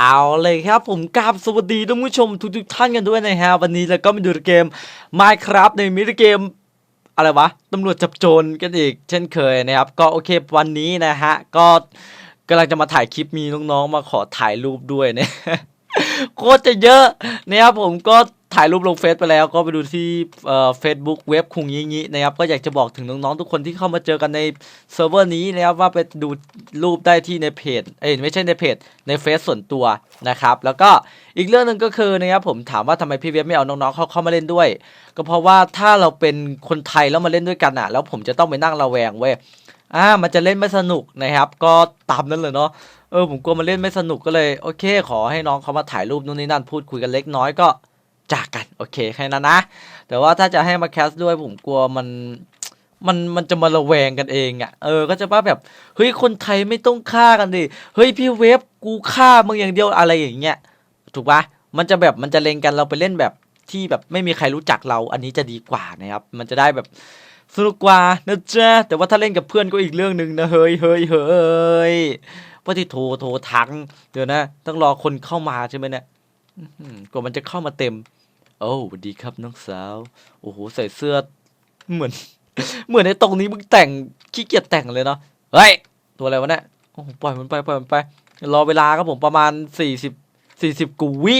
เอาเลยครับผมกราบสวัสดีท่านผู้ชมทุกๆท่านกันด้วยนะฮะวันนี้เราก็มาดูเกม Minecraft ในมินิเกมอะไรวะตำรวจจับโจรกันอีก เช่นเคยนะครับ ก็โอเควันนี้นะฮะ ก็กำลังจะมาถ่ายคลิปมีน้องๆมาขอถ่ายรูปด้วยเนี่ยโคตรจะเยอะนะครับผมก็ ถ่ายรูปลงเฟซไปแล้วก็ไปดูที่เฟซบุ๊กเว็บคุงยี่งี้นะครับก็อยากจะบอกถึงน้องๆทุกคนที่เข้ามาเจอกันในเซิร์ฟเวอร์นี้นะครับว่าไปดูรูปได้ที่ในเพจเอ้ยไม่ใช่ในเพจในเฟซส่วนตัวนะครับแล้วก็อีกเรื่องหนึ่งก็คือนะครับผมถามว่าทำไมพี่เว็บไม่เอาน้องๆเขาเข้ามาเล่นด้วย ก็เพราะว่าถ้าเราเป็นคนไทยแล้วมาเล่นด้วยกันอะ แล้วผมจะต้องไปนั่งระแวงเว้ยอ่ามันจะเล่นไม่สนุกนะครับ ก็ตามนั้นเลยเนาะเออผมกลัวมันเล่นไม่สนุกก็เลยโอเค ขอให้น้องเขามาถ่ายรูปนู่นนี่นั่นพูดคุยกันเล็กน้อยก็ จากกันโอเคแค่นั้นนะ แต่ว่าถ้าจะให้มาแคสด้วยผมกลัวมันมันมันจะมาระแวงกันเองอะ่ะเออก็จะว่าแบบเฮ้ยคนไทยไม่ต้องฆ่ากันดิเฮ้ยพี่เวฟกูฆ่ามึงอย่างเดียวอะไรอย่างเงี้ยถูกปะมันจะแบบมันจะเลงกันเราไปเล่นแบบที่แบบไม่มีใครรู้จักเราอันนี้จะดีกว่านะครับ มันจะได้แบบสนุกกว่านะจ๊ะแต่ว่าถ้าเล่นกับเพื่อนก็อีกเรื่องหนึ่งนะเฮ้ยเฮ้ยเฮ้ยว่าที่โทรโทรทังเดี๋ยวนะ ต้องรอคนเข้ามาใช่ไหมเนี่ยกว่ามันจะเข้ามาเต็ม โอ้สวัสดีครับน้องสาว โอ้โหใส่เสื้อเหมือน เหมือนในตรงนี้มึงแต่งขี้เกียจแต่งเลยเนาะเฮ้ยตัวอะไรวะเนี่ยโอ้โหปล่อยมันไปปล่อยมันไป รอเวลาครับผมประมาณสี่สิบสี่สิบกุวิ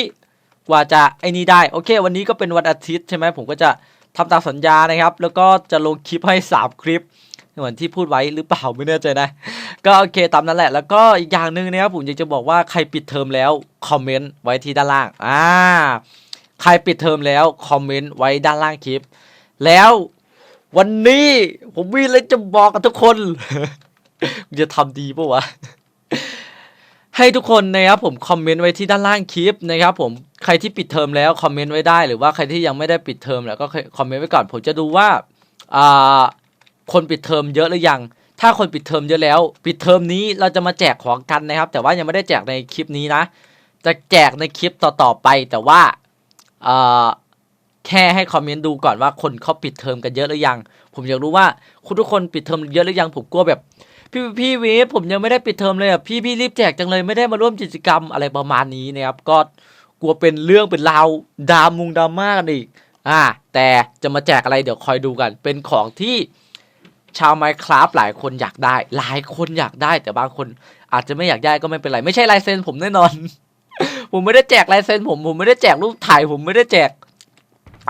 กว่าจะไอ้นี่ได้โอเค วันนี้ก็เป็นวันอาทิตย์ใช่ไหมผมก็จะทำตามสัญญานะครับ แล้วก็จะลงคลิปให้สามคลิปเหมือนที่พูดไว้หรือเปล่าไม่แน่ใจนะ ก็โอเคตามนั้นแหละ แล้วก็อีกอย่างหนึ่งนะครับผมอยากจะบอกว่าใครปิดเทอมแล้วคอมเมนต์ไว้ที่ด้านล่างอ่า ใครปิดเทอมแล้ว คอมเมนต์ไว้ด้านล่างคลิป แล้ววันนี้ผมมีอะไรจะบอกกับทุกคนจะทำดีปะวะให้ทุกคนนะครับผมคอมเมนต์ไว้ที่ด้านล่างคลิปนะครับผมใครที่ปิดเทอมแล้วคอมเมนต์ไว้ได้หรือว่าใครที่ยังไม่ได้ปิดเทอมแล้วก็คอมเมนต์ไว้ก่อนผมจะดูว่าอ่าคนปิดเทอมเยอะหรือยัง ถ้าคนปิดเทอมเยอะแล้ว ปิดเทอมนี้เราจะมาแจกของกันนะครับ แต่ว่ายังไม่ได้แจกในคลิปนี้นะ จะแจกในคลิปต่อๆไป แต่ว่า แค่ให้คอมเมนต์ดูก่อนว่าคนเขาปิดเทอมกันเยอะหรือยัง ผมอยากรู้ว่าคุณทุกคนปิดเทอมเยอะหรือยัง ผมกลัวแบบ พี่พี่วีผมยังไม่ได้ปิดเทอมเลยอะพี่พี่รีบแจกจังเลยไม่ได้มาร่วมกิจกรรมอะไรประมาณนี้นะครับก็กลัวเป็นเรื่องเป็นราวดามุงดราม่ากันอีกอ่าแต่จะมาแจกอะไรเดี๋ยวคอยดูกัน เป็นของที่ชาวไมค r a f t หลายคนอยากได้ หลายคนอยากได้ แต่บางคนอาจจะไม่อยากได้ก็ไม่เป็นไร ไม่ใช่ลายเซ็นผมแน่นอน ผมไม่ได้แจกลายเซ็นผมผมไม่ได้แจกรูปถ่ายผมไม่ได้แจก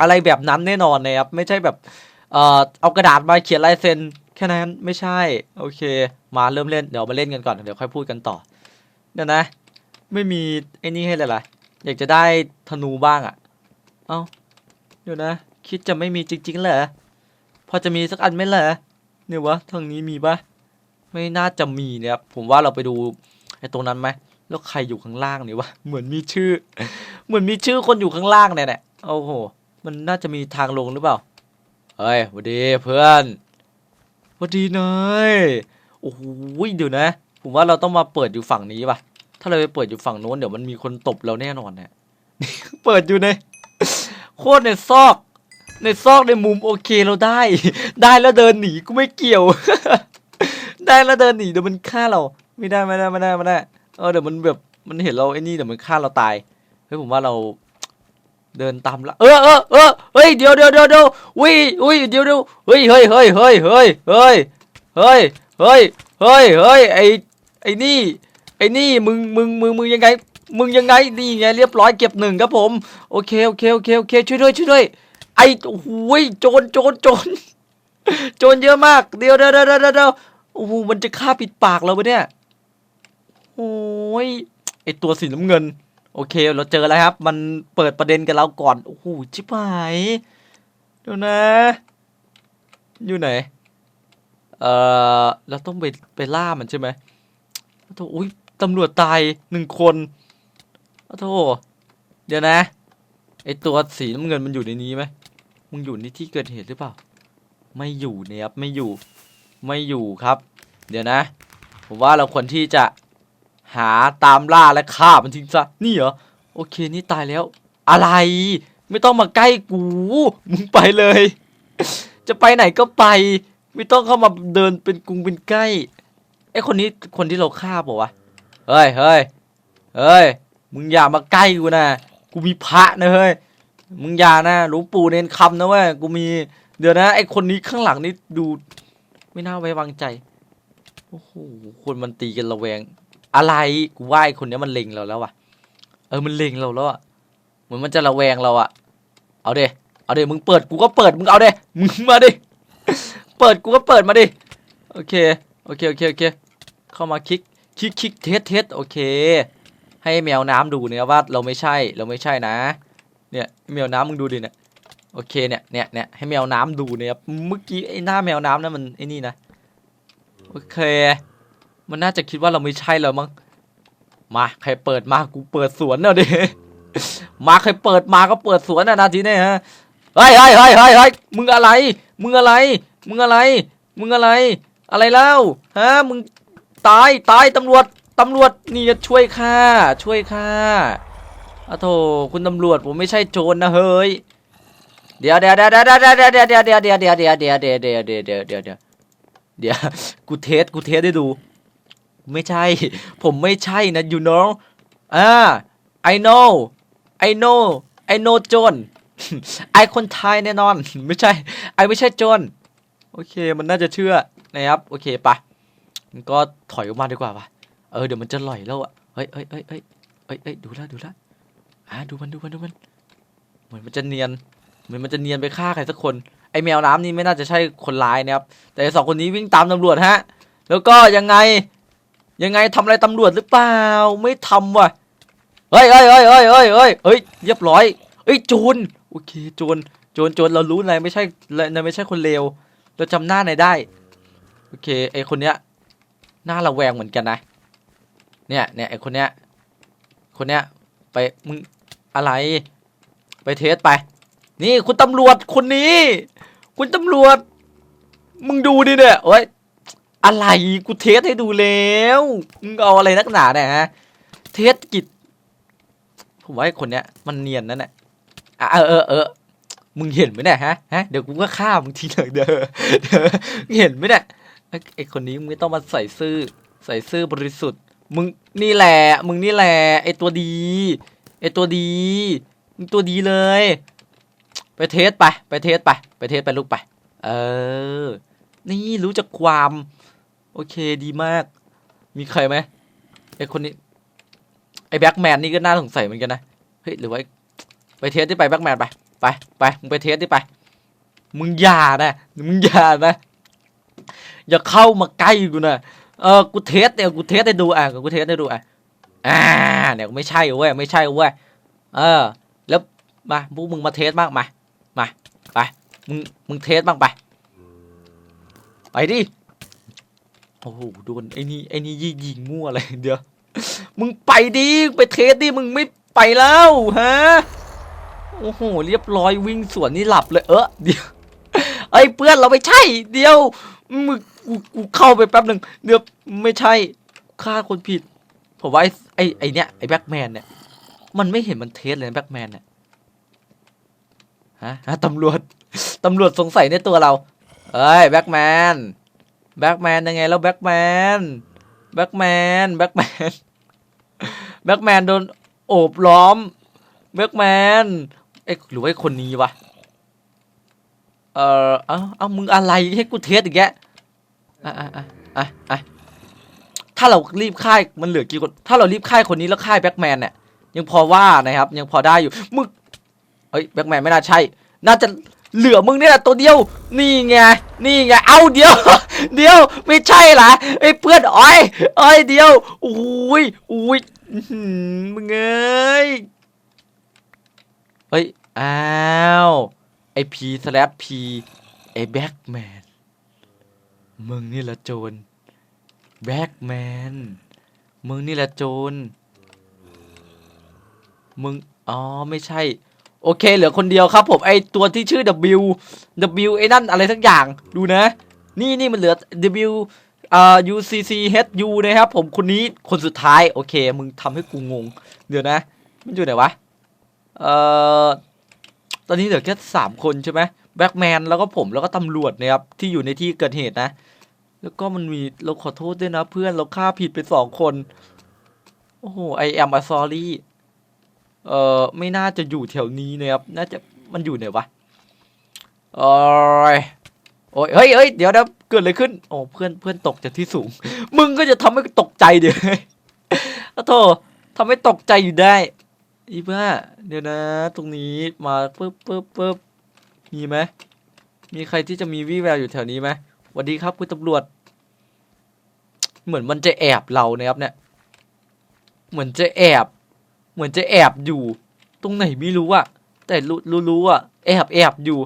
อะไรแบบนั้นแน่นอนนะครับไม่ใช่แบบเอ่อเอากระดาษมาเขียนลายเซ็นแค่นั้นไม่ใช่ โอเค มาเริ่มเล่นเดี๋ยวมาเล่นกันก่อนเดี๋ยวค่อยพูดกันต่อเดี๋ยวนะ ไม่มีไอ้นี่ให้เลยล่ะอยากจะได้ธนูบ้างอะ่ะ เอ้าเดี๋ยวนะ คิดจะไม่มีจริงๆเหรอพอจะมีสักอันไหมเหรอเนี่ยวะทางนี้มีปะไม่น่าจะมีเนี่ยครับผมว่าเราไปดูไอ้ตรงนั้นไหม แล้วใครอยู่ข้างล่างเนี่ยวะ เหมือนมีชื่อ เหมือนมีชื่อคนอยู่ข้างล่างเนี่ยแหละโอ้โห มันน่าจะมีทางลงหรือเปล่า เฮ้ยวัสดีเพื่อนวัสดีนายโอ้โหเดี๋ยวนะ ผมว่าเราต้องมาเปิดอยู่ฝั่งนี้ป่ะ ถ้าเราไปเปิดอยู่ฝั่งโน้นเดี๋ยวมันมีคนตบเราแน่นอนเนี่ย เปิดอยู่ในโคตรในซอก ในซอกในมุมโอเคเราได้ ได้แล้วเดินหนีกูไม่เกี่ยว ได้แล้วเดินหนีเดี๋ยวมันฆ่าเรา ไม่ได้ไม่ได้ไม่ได้ไม่ได้ เออเดี๋ยวมันแบบมันเห็นเราไอ้นี่เดี๋ยวมันฆ่าเราตายเฮ้ยผมว่าเราเดินตามละเออเออเออเฮ้ยเดี๋ยวเดี๋ยวเดี๋ยวเดี๋ยวอุ้ยอุ้ยเดี๋ยวเดี๋ยวเฮ้ยเฮ้ยเฮ้ยเฮ้ยเฮ้ยเฮ้ยเฮ้ยเฮ้ยเฮ้ยเฮ้ยไอไอนี่ไอนี่มึงมึงมึงมึงยังไงมึงยังไงนี่ไงเรียบร้อยเก็บหนึ่งครับผมโอเคโอเคโอเคโอเคช่วยด้วยช่วยด้วยไอ้โอ้โหยโจรโจรโจรโจรเยอะมากเดี๋ยวเดี๋ยวเดี๋ยวเดี๋ยวเดี๋ยวโอ้โหมันจะฆ่าปิดปากเราปะเนี่ย โอ้ยไอตัวสีน้ำเงิน โอเค เราเจอแล้วครับ มันเปิดประเด็นกับเราก่อน โอ้โหชิบหายเดี๋ยวนะ อยู่ไหน เอ่อ เราต้องไปไปล่ามันใช่ไหมโอ้โหอุ้ยตำรวจตายหนึ่งคนโอ้โหเดี๋ยวนะ ไอตัวสีน้ำเงินมันอยู่ในนี้ไหมมึงอยู่ในที่เกิดเหตุหรือเปล่า ไม่อยู่เนี่ยครับ ไม่อยู่ ไม่อยู่ครับ เดี๋ยวนะ ผมว่าเราควรที่จะ หาตามล่าและฆ่ามันทิ้งซะนี่เหรอโอเคนี่ตายแล้ว อะไร ไม่ต้องมาใกล้กูมึงไปเลย จะไปไหนก็ไป ไม่ต้องเข้ามาเดินเป็นกรุงเป็นใกล้ไอคนนี้คนที่เราฆ่าเปล่าเฮ้ยเฮ้ยเฮ้ยมึงอย่ามาใกล้กูนะกูมีพระนะเฮ้ยมึงอย่านะหลวงปู่เน้นคำนะเว้ยกูมีเดี๋ยวนะไอคนนี้ข้างหลังนี่ดู ไม่น่าไว้วางใจโอ้โหคนมันตีกันระแวง อะไรกูว่าไอคนเนี้ยมันเล็งเราแล้วว่ะ เออมันเล็งเราแล้วอะเหมือนมันจะระแวงเราอะเอาเดเอาเดมึงเปิดกูก็เปิดมึงเอาเดมึงมาดิเปิดกูก็เปิดมาดิโอเคโอเคโอเคโอเคเข้ามาคลิกคลิกคลิกเทสเทสโอเค ให้แมวน้ำดูเนี่ยว่าเราไม่ใช่เราไม่ใช่นะ เนี่ยแมวน้ำมึงดูดิเนี่ยโอเคเนี่ยเนี่ยเนี่ยให้แมวน้ำดูเนี่ยเมื่อกี้ไอ้หน้าแมวน้ำนั่นมันไอ้นี่นะโอเค มันน่าจะคิดว่าเราไม่ใช่แล้วมั้งมาใครเปิดมากูเปิดสวนเอาดิมาใครเปิดมาก็เปิดสวนนะนาทีนี้ฮะเฮ้ยเฮ้ยเฮ้ยเฮ้ยเฮ้ยมึงอะไร มึงอะไร มึงอะไร มึงอะไร อะไรเล่าฮะมึงตายตายตำรวจตำรวจนี่จะช่วยข้าช่วยข้าอะโถคุณตำรวจผมไม่ใช่โจรนะเฮ้ยเดี๋ยวเดี๋ยวเดี๋ยวเดี๋ยวเดี๋ยวเดี๋ยวเดี๋ยวเดี๋ยวเดี๋ยวเดี๋ยวเดี๋ยวเดี๋ยวเดี๋ยวเดี๋ยวเดี๋ยวเดี๋ยวเดี๋ยวเดี๋ยวเดี๋ยวกูเทสกูเทสได้ดู ไม่ใช่ ผมไม่ใช่นะ you know อ่า I know I know I know โจรไอคนไทยแน่นอน ไม่ใช่ไอไม่ใช่โจรโอเคมันน่าจะเชื่อนะครับ โอเคปะก็ถอยออกมาดีกว่าปะเออเดี๋ยวมันจะหล่อยแล้วอะเฮ้ยเฮ้ยเฮ้ยเฮ้ยเฮ้ยดูลวดูลวอ่าดูมันดูมันดูมัน เหมือนมันจะเนียน เหมือนมันจะเนียนไปฆ่าใครสักคน ไอแมวน้ำนี่ไม่น่าจะใช่คนร้ายนะครับ แต่สองคนนี้วิ่งตามตำรวจฮะ แล้วก็ยังไง ยังไงทำอะไรตำรวจหรือเปล่า ไม่ทำว่ะ เฮ้ยเฮ้ยเฮ้ยเฮ้ยเฮ้ยเฮ้ยเฮ้ยเรียบร้อยเฮ้ยโจรโอเคโจรโจรโจรเรารู้นายไม่ใช่นายไม่ใช่คนเลว เราจำหน้านายได้ โอเคไอคนเนี้ยหน้าระแวงเหมือนกันนะ เนี่ยเนี่ยไอคนเนี้ย คนเนี้ยไปมึงอะไร ไปเทสไป นี่คุณตำรวจคนนี้ คุณตำรวจ มึงดูดิเนี่ยโอ้ย อะไรกูเทสให้ดูแล้วมึงเอาอะไรนักหนาเนี่ยฮะเทสกิจผมว่าไอ้คนเนี้ยมันเนียนนั่นแหละอะเออเออเออมึงเห็นไหมเนี่ยฮะฮะเดี๋ยวกูก็ฆ่ามึงทีหนึ่งเด้อเด้อมึงเห็นไหมเนี่ยไอ้คนนี้มึงไม่ต้องมาใส่ซื่อใส่ซื่อบริสุทธิ์ มึงนี่แหละ มึงนี่แหละไอ้ตัวดีไอ้ตัวดีมึงตัวดีเลย ไปเทสไป ไปเทสไป ไปเทสไปลูกไป เออ นี่รู้จักความ โอเคดีมาก มีใครไหมไอคนนี้ ไอแบ็กแมนนี่ก็น่าสงสัยเหมือนกันนะ เฮ้ย หรือว่า ไปเทสที่ไปแบ็กแมนไป ไป ไป มึงไปเทสที่ไป มึงอย่านะ มึงอย่านะ อย่าเข้ามาใกล้กูนะ เออ กูเทสเนี่ยกูเทสให้ดูอะ กูเทสให้ดูอะ อ่า เนี่ยไม่ใช่เว้ย ไม่ใช่เว้ย เออ แล้วมาพวกมึงมาเทสบ้างมา มา ไป มึง มึงเทสบ้างไป ไปดิ อ้โหโดนไอ้นี่ไอ้นี่ยิงยิงมั่วอะไรเดี๋ยวมึงไปดิไปเทสดิมึงไม่ไปแล้วฮะโอ้โหเรียบร้อยวิ่งสวนนี่หลับเลยเออเดี๋ยวเอ้เพื่อนเราไม่ใช่ เดี๋ยวมึงกูกูเข้าไปแป๊บหนึ่งเดี๋ยวไม่ใช่ฆ่าคนผิดผมว่าไอ้ไอ้ไอ้เนี่ยไอ้แบ็กแมนเนี่ยมันไม่เห็นมันเทสเลยแบ็กแมนเนี่ยฮะฮะตำรวจตำรวจสงสัยในตัวเรา เอ้ยแบ็กแมน แบ็กแมนยังไงแล้วแบ็กแมนแบ็กแมนแบ็กแมนแบ็กแมนโดนโอบล้อมแบ็กแมนเอ้ยหรือว่าไอคนนี้วะเออเอ้าเอ้ามึงอะไรให้กูเทสอีกแกอะอะอะอะอะถ้าเรารีบค่ายมันเหลือกี่คนถ้าเรารีบค่ายคนนี้แล้วค่ายแบ็กแมนเนี่ยยังพอว่านะครับ ยังพอได้อยู่มึงเฮ้ยแบ็กแมนไม่น่าใช่ น่าจะ เหลือมึงนี่แหละตัวเดียว นี่ไง นี่ไง เอาเดียว เดียว ไม่ใช่หรอไอ้เพื่อนอ้อยอ้อยเดียว อุ้ยอุ้ยมึงเอ้ย เฮ้ย อ้าว ไอพีสแลปพีไอแบ็กแมน มึงนี่ละโจร แบ็กแมน มึงนี่ละโจร มึง อ๋อ ไม่ใช่ โอเค เหลือคนเดียวครับผมไอตัวที่ชื่อ W W ไอ้นั่นอะไรสักอย่างดูนะ นี่นี่มันเหลือ W อ่า U C C H U นะครับผมคนนี้คนสุดท้ายโอเค มึงทำให้กูงง เดี๋ยวนะ มันอยู่ไหนวะเอ่อตอนนี้เหลือแค่สามคนใช่ไหมแบ็กแมนแล้วก็ผมแล้วก็ตำรวจนะครับที่อยู่ในที่เกิดเหตุนะ แล้วก็มันมีเราขอโทษด้วยนะเพื่อนเราฆ่าผิดไปสองคน โอ้โหไอแอมอ sorry เออไม่น่าจะอยู่แถวนี้นะครับ น่าจะมันอยู่ไหนวะโอ้ยโอ้ยเฮ้ยเฮ้ยเดี๋ยวนะเกิดอะไรขึ้น โอ้เพื่อนเพื่อนตกจากที่สูง มึงก็จะทำให้ตกใจเดี๋ยวอโธ่ทำให้ตกใจอยู่ได้ อีบ้า เดี๋ยวนะ ตรงนี้มาปึ๊บปึ๊บปึ๊บมีไหมมีใครที่จะมีวี่แววอยู่แถวนี้ไหมสวัสดีครับคุณตำรวจ เหมือนมันจะแอบเรานะครับเนี่ย เหมือนจะแอบ เหมือนจะแอบอยู่ ตรงไหนไม่รู้อะแต่รู้รู้รู้อะแอบแอบอยู่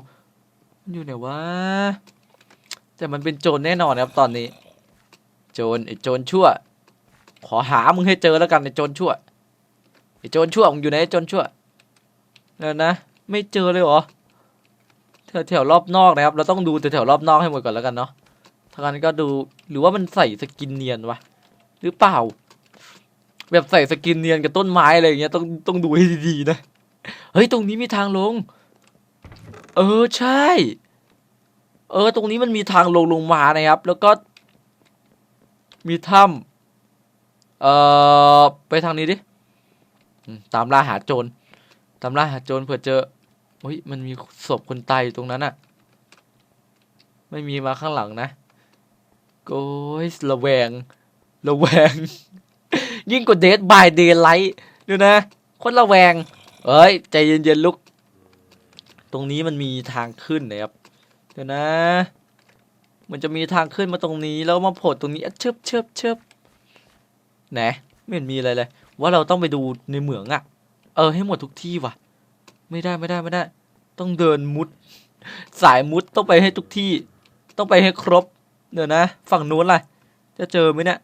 อยู่ไหนวะแต่มันเป็นโจรแน่นอนนะครับตอนนี้ โจรไอ้โจรชั่ว ขอหามึงให้เจอแล้วกันไอ้โจรชั่วไอ้โจรชั่วมึงอยู่ไหนไอ้โจรชั่วเดี๋ยวนะ ไม่เจอเลยเหรอแถวแถวรอบนอกนะครับ เราต้องดูแต่แถวรอบนอกให้หมดก่อนแล้วกันเนาะทางนั้นก็ดูหรือว่ามันใส่สกินเนียนวะหรือเปล่า แบบใส่สกินเนียนกับต้นไม้อะไรอย่างเงี้ยต้องต้องดูให้ดีๆนะ เฮ้ยตรงนี้มีทางลง เออใช่ เออ ตรงนี้มันมีทางลงลงมานะครับ แล้วก็ มีถ้ำเอ่อไปทางนี้ดิตามล่าหาโจรตามล่าหาโจรเผื่อเจอเฮ้ยมันมีศพคนตายอยู่ตรงนั้นอะไม่มีมาข้างหลังนะโอ้ยระแวงระแวง ยิ่งกว่าเดทบายเดย์ไลท์ดูนะ คนระแวง เอ้ย ใจเย็นๆลุก ตรงนี้มันมีทางขึ้นนะครับเดี๋ยวนะ มันจะมีทางขึ้นมาตรงนี้แล้วมาโผล่ตรงนี้เชิบเชิบเชิบไหนไม่เห็นมีอะไรเลย ว่าเราต้องไปดูในเหมืองอะ่ะเออให้หมดทุกที่ว่ะ ไม่ได้ไม่ได้ไม่ได้ ต้องเดินมุด สายมุดต้องไปให้ทุกที่ ต้องไปให้ครบ เดี๋ยวนะ ฝั่งนู้นล่ะ จะเจอไหมเนี่ย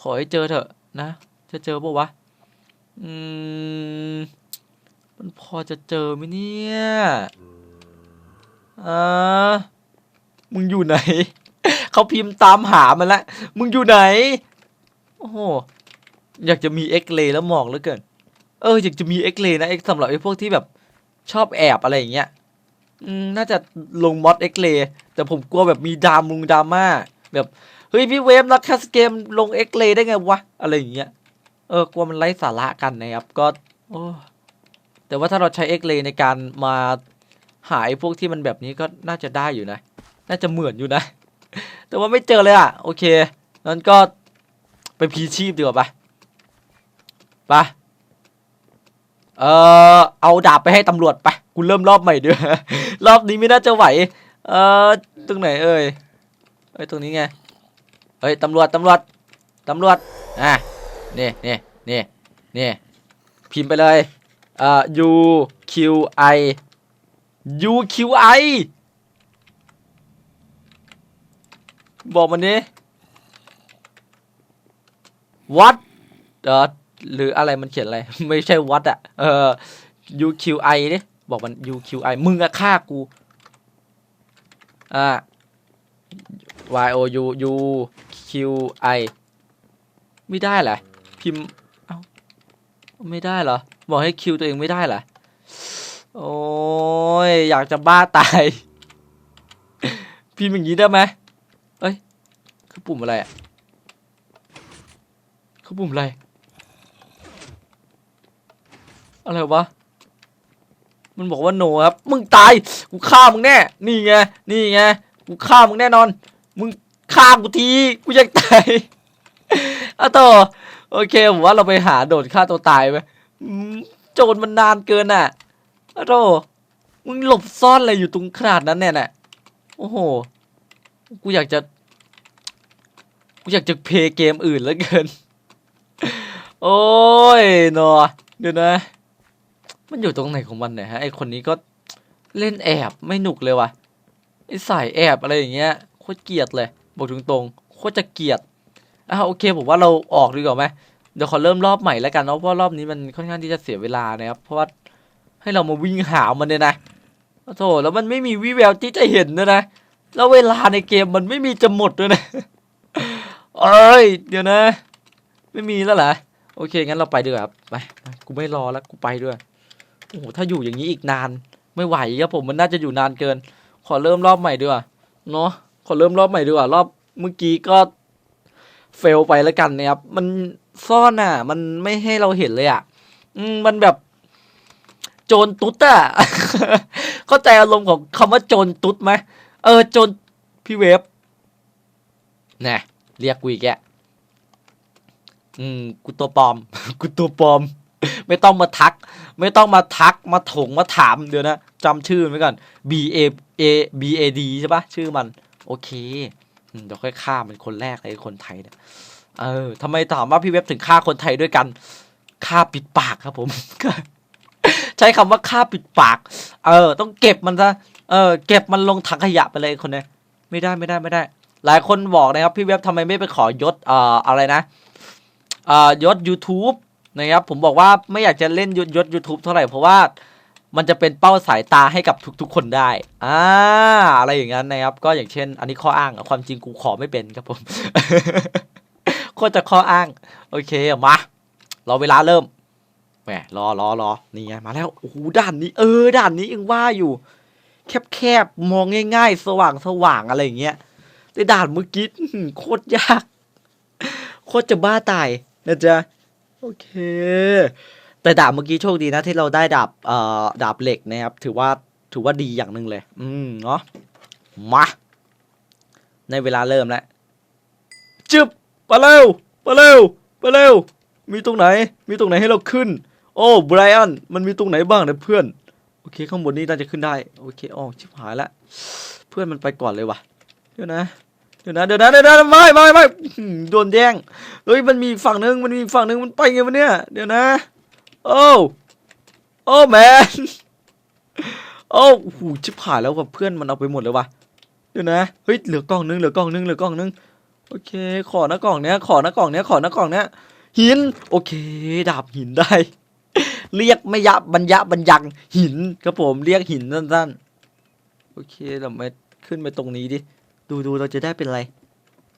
ขอให้เจอเถอะ นะ จะเจอปะวะ อืม มันพอจะเจอไหมเนี่ยอ่ามึงอยู่ไหน เขาพิมพ์ตามหามันละ มึงอยู่ไหน โอ้โห อยากจะมีเอ็กเลแล้วมองเหลือเกิน เออ อยากจะมีเอ็กเลนะเอ็กสำหรับไอ้พวกที่แบบชอบแอบอะไรอย่างเงี้ยอืมน่าจะลงมอดเอ็กเลแต่ผมกลัวแบบมีดามุงดราม่าแบบ เฮ้ยพี่เวฟนักแคสเกมลงเอ็กเลได้ไงวะ อะไรอย่างเงี้ย เออกลัวมันไร้สาระกันนะครับ ก็โอ้แต่ว่าถ้าเราใช้เอ็กเลในการมาหาไอ้พวกที่มันแบบนี้ก็น่าจะได้อยู่นะ น่าจะเหมือนอยู่นะ แต่ว่าไม่เจอเลยอะ โอเคงั้นก็ไปพีชีพดีกว่าปะไปะเออเอาดาบไปให้ตำรวจไป กูเริ่มรอบใหม่ด้วยรอบนี้ไม่น่าจะไหว เออตรงไหนเอ่ย เอ้ยตรงนี้ไง เฮ้ยตำรวจตำรวจตำรวจอะนี่นี่นี่นี่พิมพ์ไปเลยเอ่อ U Q I U Q I บอกมันดิวัดเออหรืออะไรมันเขียนอะไร ไม่ใช่วัดอะเออ U Q I ดิบอกมัน U Q I มึงอะฆ่ากูอ่า Y O U U Q I ไม่ได้เหรอพิมพ์เอ้าไม่ได้เหรอบอกให้คิวตัวเองไม่ได้เหรอโอ้ยอยากจะบ้าตาย พิมพ์อย่างนี้ได้ไหมเอ้ยคือปุ่มอะไรอะคือปุ่มอะไร อะไรวะมันบอกว่าโนครับ มึงตาย กูฆ่ามึงแน่ นี่ไง นี่ไง กูฆ่ามึงแน่นอน มึง ฆ่ากูทีกูอยากตายอะต่อโอเคผมว่าเราไปหาโดดฆ่าตัวตายไหมโจรมันนานเกินอะอะโตมึงหลบซ่อนอะไรอยู่ตรงขนาดนั้นเนี่ยน่ะโอ้โหกูอยากจะกูอยากจะเพย์เกมอื่นแล้วเกิน โอ้ยนอเดี๋ยวนะ มันอยู่ตรงไหนของมันเนี่ยฮะไอคนนี้ก็เล่นแอบไม่หนุกเลยว่ะไอสายแอบอะไรอย่างเงี้ยโคตรเกลียดเลย บอกตรงๆโคตรจะเกลียดอะโอเคผมว่าเราออกดีกว่าไหมเดี๋ยวขอเริ่มรอบใหม่แล้วกันเนาะเพราะรอบนี้มันค่อนข้างที่จะเสียเวลานะครับ เพราะว่าให้เรามาวิ่งหามันเนี่ยนะโอ้โถแล้วมันไม่มีวิแววที่จะเห็นด้วยนะ แล้วเวลาในเกมมันไม่มีจะหมดด้วยนะเอ้ยเดี๋ยวนะ ไม่มีแล้วเหรอโอเคงั้นเราไปดีกว่าครับไปไปกูไม่รอแล้วกูไปด้วยโอ้โหถ้าอยู่อย่างนี้อีกนาน ไม่ไหวครับผมมันน่าจะอยู่นานเกิน ขอเริ่มรอบใหม่ดีกว่าเนาะ ขอเริ่มรอบใหม่ดีกว่ารอบเมื่อกี้ก็เฟลไปแล้วกันนะครับ มันซ่อนอะ มันไม่ให้เราเห็นเลยอะ อืมมันแบบโจรตุ๊ดอะเข้าใจอารมณ์ของคำว่าโจรตุ๊ดไหมเออโจรพี่เวฟน่เรียกกูอีกแกอืมกูตัวปลอม กูตัวปลอม ไม่ต้องมาทัก ไม่ต้องมาทักมาถงมาถามเดี๋ยวนะจำชื่อมันไว้ก่อน B A A B A D ใช่ปะชื่อมัน โอเคเดี๋ยวค่อยฆ่ามันคนแรกเลยคนไทยเนี่ยเออทำไมถามว่าพี่เว็บถึงฆ่าคนไทยด้วยกันฆ่าปิดปากครับผม ใช้คำว่าฆ่าปิดปาก เออ ต้องเก็บมันซะเออ เก็บมันลงถังขยะไปเลยคนเนี้ยไม่ได้ไม่ได้ไม่ได้ หลายคนบอกนะครับพี่เว็บทำไมไม่ไปขอยศเอ่ออะไรนะเอ่อยศ YouTube นะครับผมบอกว่าไม่อยากจะเล่นยศยศ YouTube เท่าไหร่เพราะว่า มันจะเป็นเป้าสายตาให้กับทุกๆ คนได้ อ่า อะไรอย่างนั้นนะครับ ก็อย่างเช่น อันนี้ข้ออ้าง ความจริงกูขอไม่เป็นครับผม โคตรจะข้ออ้าง โอเค มา รอเวลาเริ่ม แหม รอรอรอนี่ไง มาแล้ว โอ้โห ด่านนี้ เออ ด่านนี้ยังว่าอยู่ แคบๆ มองง่าย ๆ สว่างสว่างอะไรอย่างเงี้ย แต่ด่านเมื่อกี้โคตรยาก โคตรจะบ้าตายนะจ๊ะ โอเค แต่ดาบเมื่อกี้โชคดีนะที่เราได้ดาบเอ่อดาบเหล็กนะครับ ถือว่าถือว่าดีอย่างหนึ่งเลย อืมเนาะมาในเวลาเริ่มแล้วจึบมาเร็วมาเร็วมาเร็ว มีตรงไหน มีตรงไหนให้เราขึ้น โอ้ไบรอันมันมีตรงไหนบ้างนะเพื่อน โอเคข้างบนนี้น่าจะขึ้นได้ โอเคอ๋อชิบหายละ เพื่อนมันไปก่อนเลยว่ะ เดี๋ยวนะ เดี๋ยวนะ เดี๋ยวนะ เดี๋ยวนะไม่ไม่ไม่โดนแย่ง เฮ้ยมันมีฝั่งนึง มันมีฝั่งนึง มันไปไงวะเนี่ย เดี๋ยวนะ โอ้โอ้แมนโอ้โหชิบหายแล้วว่ะเพื่อนมันเอาไปหมดเลยว่ะเดี๋ยวนะเฮ้ยเหลือกล่องนึงเหลือกล่องนึงเหลือกล่องนึงโอเค ขอนะกล่องเนี้ยขอนะกล่องเนี้ยขอนะกล่องเนี้ยหิน โอเค ดาบหินได้ เรียกไม่ยะบรรยะบรรยังหินครับผมเรียกหินสั้นๆโอเคเรามาขึ้นไปตรงนี้ดิดูดูเราจะได้เป็นอะไร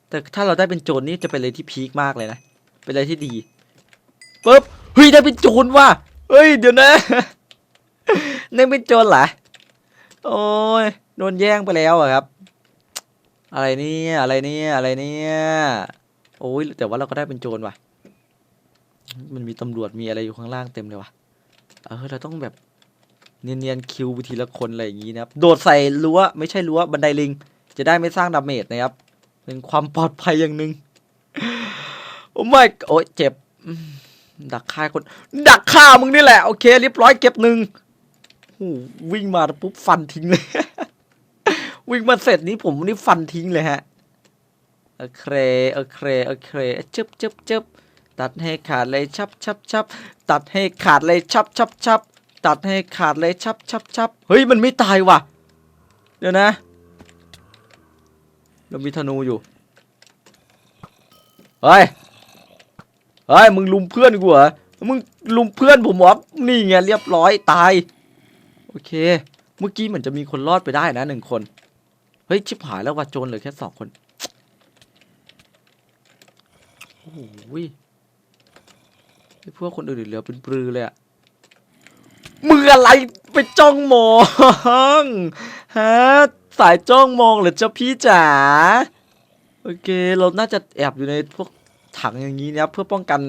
แต่ถ้าเราได้เป็นโจรนี่จะเป็นอะไรที่พีคมากเลยนะเป็นอะไรที่ดีปุ๊บ เฮ้ยได้เป็นโจรว่ะเฮ้ยเดี๋ยวนะได้เป็นโจรเหรอโอ้ยโดนแย่งไปแล้วอะครับ อะไรเนี่ยอะไรเนี่ยอะไรเนี่ยโอ้ยแต่ว่าเราก็ได้เป็นโจรว่ะ มันมีตำรวจมีอะไรอยู่ข้างล่างเต็มเลยว่ะเออเราต้องแบบเนียนๆคิวไปทีละคนอะไรอย่างงี้นะครับ โดดใส่รั้วไม่ใช่รั้วบันไดลิง จะได้ไม่สร้างดาเมจนะครับ เป็นความปลอดภัยอย่างหนึ่งโอ้ไม่โอ้ยเจ็บ ดักฆ่าคน ดักฆ่ามึงนี่แหละ โอเคเรียบร้อยเก็บหนึ่งวิ่งมาปุ๊บฟันทิ้งเลย วิ่งมาเสร็จนี้ผมนี่ฟันทิ้งเลยฮะโอเคโอเคโอเคจึบจึบจึบตัดให้ขาดเลยชับชับชับตัดให้ขาดเลยชับชับชับตัดให้ขาดเลยชับชับชับเฮ้ยมันไม่ตายว่ะ เดี๋ยวนะ เรามีธนูอยู่ เฮ้ย เฮ้ยมึงลุมเพื่อนกูเหรอมึงลุมเพื่อนผมเหรอนี่ไงเรียบร้อยตาย โอเค เมื่อกี้เหมือนจะมีคนรอดไปได้นะหนึ่งคน เฮ้ยชิบหายแล้วว่ะโจรเหลือแค่สองคนโอ้โหยไอ้พวกคนอื่นเหลือเป็นปลือเลยอะมืออะไรไปจ้องมองฮะสายจ้องมองเหรือเจ้าพี่จ๋าโอเค เราน่าจะแอบอยู่ในพวก ถังอย่างนี้นะครับเพื่อป้องกัน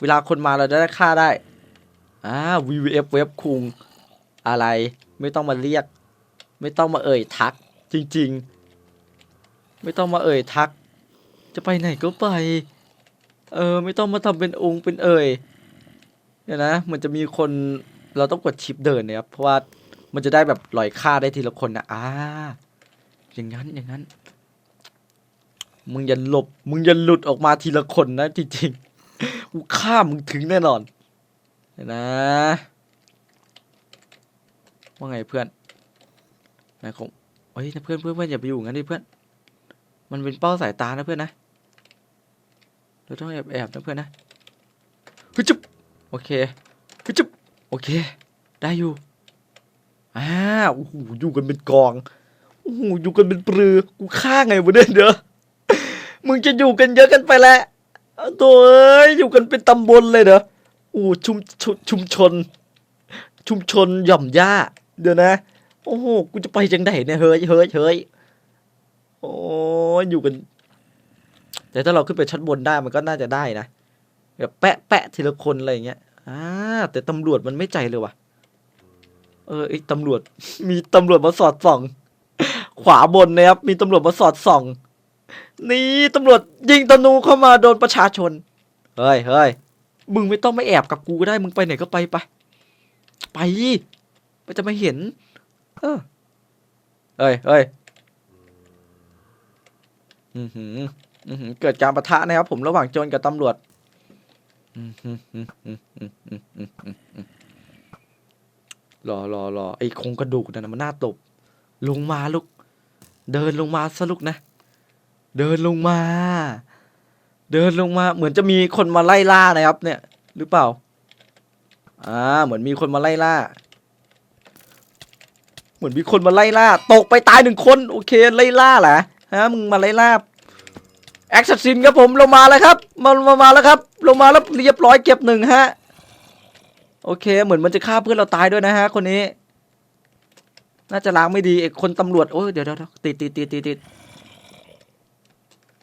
เวลาคนมาเราจะได้ฆ่าได้ อ่า VVF เว็บคุงอะไรไม่ต้องมาเรียก ไม่ต้องมาเอ่ยทัก จริง ๆ ไม่ต้องมาเอ่ยทัก จะไปไหนก็ไป เออ ไม่ต้องมาทำเป็นองค์เป็นเอ่ยเดี๋ยนะมันจะมีคนเราต้องกดชิปเดินนี่ยครับเพราะว่ามันจะได้แบบลอยฆ่าได้ทีละคนนะอ่าอย่างนั้นอย่างนั้น มึงอย่าหลบ มึงอย่าหลุดออกมาทีละคนนะจริงๆ กูฆ่ามึงถึงแน่นอนนะ ว่าไงเพื่อนนายคงเฮ้ยเพื่อนเพื่อนเพื่อนอย่าไปอยู่งั้นดิเพื่อน มันเป็นเป้าสายตานะเพื่อนนะ เราต้องแอบแอบนะเพื่อนนะฮึจุบโอเคฮึจุบโอเค ได้อยู่ อ่า โอ้โห อยู่กันเป็นกอง โอ้โห อยู่กันเป็นปลือ กูฆ่าไงวะเนี่ยเด้อ มึงจะอยู่กันเยอะกันไปแล้วตัวเอ้ยอยู่กันเป็นตำบลเลยเด้อโอ้หชุมชุมชุมชน ชุมชนหย่อมหญ้า เดี๋ยวนะ โอ้โหกูจะไปจังไดเนี่ยเฮ้ยเฮ้ยเฮ้ยโอ้อยู่กัน แต่ถ้าเราขึ้นไปชั้นบนได้มันก็น่าจะได้นะแบบแปะแปะทีละคนอะไรอย่างเงี้ยอ่าแต่ตำรวจมันไม่ใจเลยว่ะ เออไอ้ตำรวจ มีตำรวจมาสอดส่อง ขวาบนนะครับ มีตำรวจมาสอดส่อง นี่ตำรวจยิงตะนูเข้ามาโดนประชาชน เฮ้ยเฮ้ยมึงไม่ต้องมาแอบกับกูก็ได้ มึงไปไหนก็ไปไป ไปมันจะไม่เห็น เออเฮ้ยเฮ้ยอือหืออือหือเกิดการประทะนะครับผมระหว่างโจรกับตำรวจอือหืออือหืออือหืออือหืออือหือรอรอรอไอ้โครงกระดูกนั่นนะมันน่าตบ ลงมาลูก เดินลงมาซะลูกนะ เดินลงมา เดินลงมา เหมือนจะมีคนมาไล่ล่านะครับ เนี่ย หรือเปล่า อ่า เหมือนมีคนมาไล่ล่า เหมือนมีคนมาไล่ล่า ตกไปตายหนึ่งคน โอเค ไล่ล่าเหรอฮะ มึงมาไล่ล่าแอคซินครับผมลงมาแล้วครับ มามามาแล้วครับ ลงมาแล้วเรียบร้อยเก็บหนึ่งฮะ โอเค เหมือนมันจะฆ่าเพื่อนเราตายด้วยนะฮะ คนนี้ น่าจะล้างไม่ดีไอ้คนตำรวจ โอ้ยเดี๋ยวเดี๋ยวเดี๋ยวติดติดติดติดติด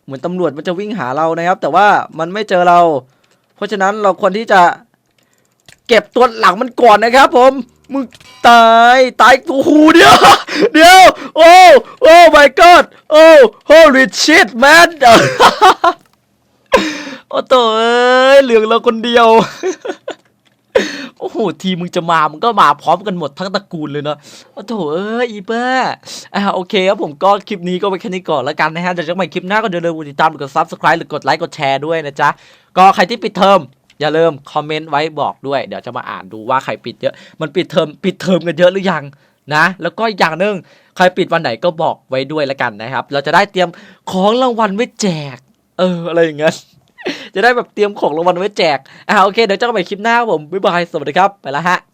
เหมือนตำรวจมันจะวิ่งหาเรานะครับ แต่ว่ามันไม่เจอเรา เพราะฉะนั้นเราควรที่จะ เก็บตัวหลังมันก่อนนะครับ ผมมึงตายตายโอ้โหเดียวเดียวโอ้โอ้ my god โอ้ holy shit man โอ้โตเอ้ยเหลืองเราคนเดียว โอ้โห ทีมึงจะมามึงก็มาพร้อมกันหมดทั้งตระกูลเลยเนาะโอ้โถเอ้ยอีเป้าอ่าโอเคครับผมก็คลิปนี้ก็ไปแค่นี้ก่อนแล้วกันนะฮะเดี๋ยวเจอกันใหม่คลิปหน้าก็เดี๋ยวลืมกดติดตามกด subscribe หรือกดไลค์กดแชร์ด้วยนะจ๊ะก็ใครที่ปิดเทอมอย่าลืมคอมเมนต์ไว้บอกด้วย เดี๋ยวจะมาอ่านดูว่าใครปิดเยอะ มันปิดเทอมปิดเทอมกันเยอะหรือยังนะ แล้วก็อีกอย่างหนึ่งใครปิดวันไหนก็บอกไว้ด้วยละกันนะครับ เราจะได้เตรียมของรางวัลไว้แจก เอออะไรอย่างเงี้ย จะได้แบบเตรียมของรางวัลไว้แจกอ่าโอเคเดี๋ยวเจอกันใหม่คลิปหน้าผมบ๊ายบายสวัสดีครับไปละฮะ